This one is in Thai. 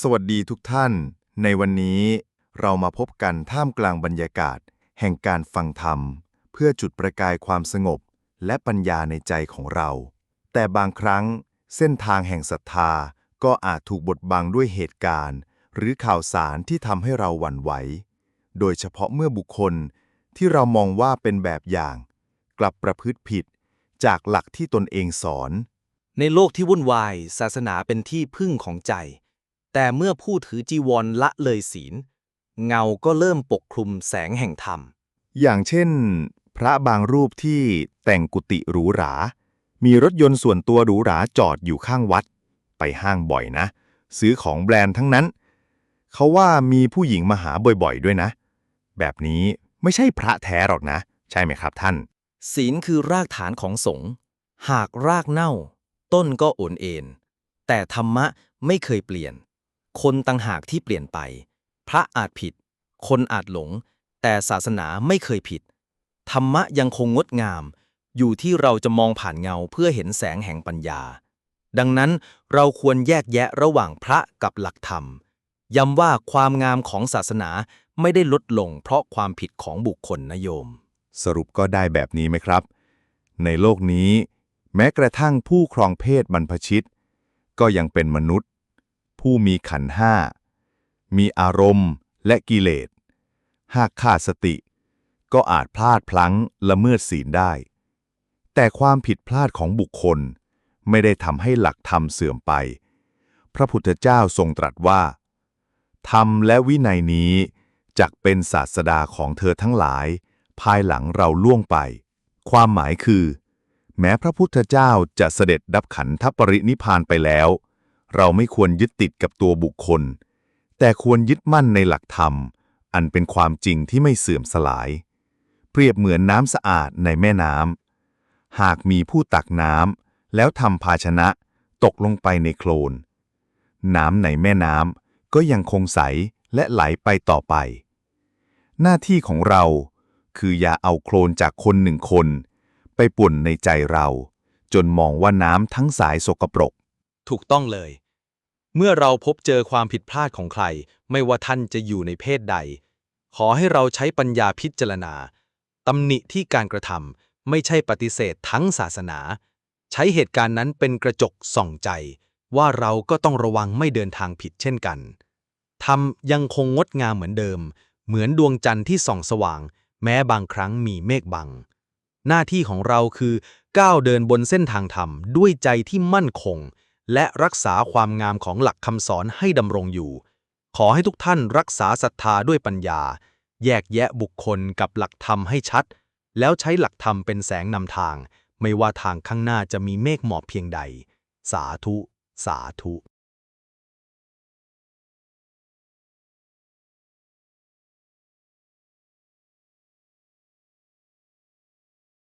สวัสดีทุกท่าน ในวันนี้เรามาพบกันท่ามกลางบรรยากาศ แห่งการฟังธรรม เพื่อจุดประกายความสงบ และปัญญาในใจของเรา แต่บางครั้งเส้นทางแห่งศรัทธาก็อาจถูกบดบังด้วยเหตุการณ์ หรือข่าวสารที่ทำให้เราหวั่นไหว โดยเฉพาะเมื่อบุคคลที่เรามองว่าเป็นแบบอย่าง กลับประพฤติผิด จากหลักที่ตนเองสอน ในโลกที่วุ่นวาย ศาสนาเป็นที่พึ่งของใจ แต่เมื่อผู้ถือจีวรละเลยศีล เงาก็เริ่มปกคลุมแสงแห่งธรรม อย่างเช่น พระบางรูปที่แต่งกุฏิหรูหรา มีรถยนต์ส่วนตัวหรูหราจอดอยู่ข้างวัด ไปห้างบ่อยนะ ซื้อของแบรนด์ทั้งนั้น เขาว่ามีผู้หญิงมาหาบ่อยๆ ด้วยนะ แบบนี้ไม่ใช่พระแท้หรอกนะ ใช่ไหมครับท่าน ศีลคือรากฐานของสงฆ์หากรากเน่า ต้นก็โอนเอ็นแต่ธรรมะไม่เคยเปลี่ยน คนต่างหากที่เปลี่ยนไป พระอาจผิด คนอาจหลง แต่ศาสนาไม่เคยผิด ธรรมะยังคงงดงาม อยู่ที่เราจะมองผ่านเงาเพื่อเห็นแสงแห่งปัญญา ดังนั้นเราควรแยกแยะระหว่างพระกับหลักธรรม ย้ำว่าความงามของศาสนาไม่ได้ลดลงเพราะความผิดของบุคคลนะโยม สรุปก็ได้แบบนี้ไหมครับ ในโลกนี้ แม้กระทั่งผู้ครองเพศบรรพชิต ก็ยังเป็นมนุษย์ ผู้มีขันห้า มีอารมณ์และกิเลส หากขาดสติ ก็อาจพลาดพลั้งละเมิดศีลได้ แต่ความผิดพลาดของบุคคลไม่ได้ทำให้หลักธรรมเสื่อมไป พระพุทธเจ้าทรงตรัสว่า ธรรมและวินัยนี้จักเป็นศาสดาของเธอทั้งหลาย ภายหลังเราล่วงไป ความหมายคือ แม้พระพุทธเจ้าจะเสด็จดับขันธปรินิพานไปแล้ว เราไม่ควรยึดติดกับตัวบุคคล แต่ควรยึดมั่นในหลักธรรม อันเป็นความจริงที่ไม่เสื่อมสลาย เปรียบเหมือนน้ำสะอาดในแม่น้ำ หากมีผู้ตักน้ำแล้วทำภาชนะตกลงไปในโคลน น้ำในแม่น้ำก็ยังคงใสและไหลไปต่อไป หน้าที่ของเราคืออย่าเอาโคลนจากคนหนึ่งคน ไปป่นในใจเรา จนมองว่าน้ำทั้งสายสกปรก ถูกต้องเลย เมื่อเราพบเจอความผิดพลาดของใคร ไม่ว่าท่านจะอยู่ในเพศใด ขอให้เราใช้ปัญญาพิจารณาตำหนิที่การกระทำไม่ใช่ปฏิเสธทั้งศาสนา ใช้เหตุการณ์นั้นเป็นกระจกส่องใจ ว่าเราก็ต้องระวังไม่เดินทางผิดเช่นกันธรรมยังคงงดงามเหมือนเดิม เหมือนดวงจันทร์ที่ส่องสว่าง แม้บางครั้งมีเมฆบัง หน้าที่ของเราคือ ก้าวเดินบนเส้นทางธรรมด้วยใจที่มั่นคง และรักษาความงามของหลักคำสอนให้ดำรงอยู่ ขอให้ทุกท่านรักษาศรัทธาด้วยปัญญา แยกแยะบุคคลกับหลักธรรมให้ชัด แล้วใช้หลักธรรมเป็นแสงนำทาง ไม่ว่าทางข้างหน้าจะมีเมฆหมอกเพียงใด สาธุ สาธุ